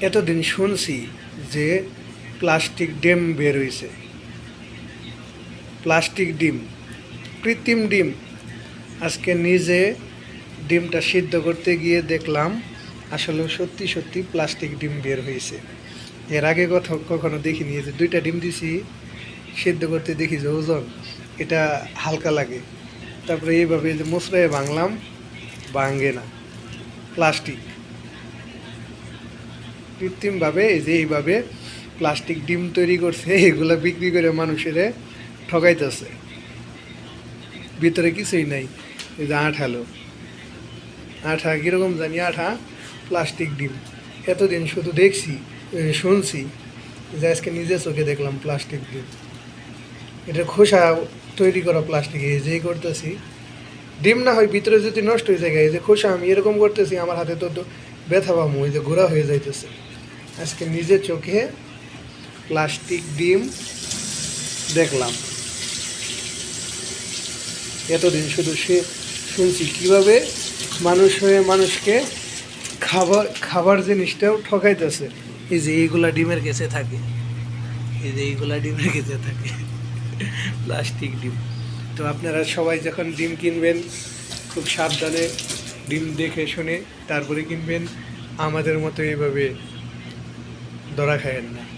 এতদিন শুনছি যে প্লাস্টিক ডিম বের হয়েছে প্লাস্টিক ডিম, কৃত্রিম ডিম। আজকে নিজে ডিমটা সিদ্ধ করতে গিয়ে দেখলাম, আসলে সত্যি সত্যি প্লাস্টিক ডিম বের হয়েছে এর আগে কথা কখনো দেখিনি যে দুইটা ডিম দিছি, সিদ্ধ করতে দেখি যে ওজন, এটা হালকা লাগে। তারপরে এইভাবে যে মশলায় ভাঙলাম, ভাঙে না। প্লাস্টিক। কৃত্রিমভাবে এই যে এইভাবে প্লাস্টিক ডিম তৈরি করছে, এগুলো বিক্রি করে মানুষের ঠকাইতেছে। ভিতরে কিছুই নাই। এই যে আঠালো আঠা কীরকম জানি? আঠা প্লাস্টিক ডিম। এতদিন শুধু দেখছি শুনছি যে আজকে নিজে চোখে দেখলাম প্লাস্টিক ডিম। এটা খোসা তৈরি করা প্লাস্টিক এই যেই করতেছি। ডিম না হয় ভিতরে যদি নষ্ট হয়ে যায়, এই যে খোসা আমি এরকম করতেছি, আমার হাতে তো ব্যথা পাবো ওই যে ঘোরা হয়ে যাইতেছে। আজকে নিজে চোখে প্লাস্টিক ডিম দেখলাম। এতদিন শুধু সে শুনছি, কীভাবে মানুষ হয়ে মানুষকে খাবার খাবার জিনিসটাও ঠকাইতেছে। এই যে এইগুলা ডিমের কেসে থাকে। এই যে এইগুলা ডিমের কেসে থাকে। প্লাস্টিক ডিম। তো আপনারা সবাই যখন ডিম কিনবেন, খুব সাবধানে ডিম দেখে শুনে তারপরে কিনবেন। আমাদের মতো এইভাবে ধরা খায়েন না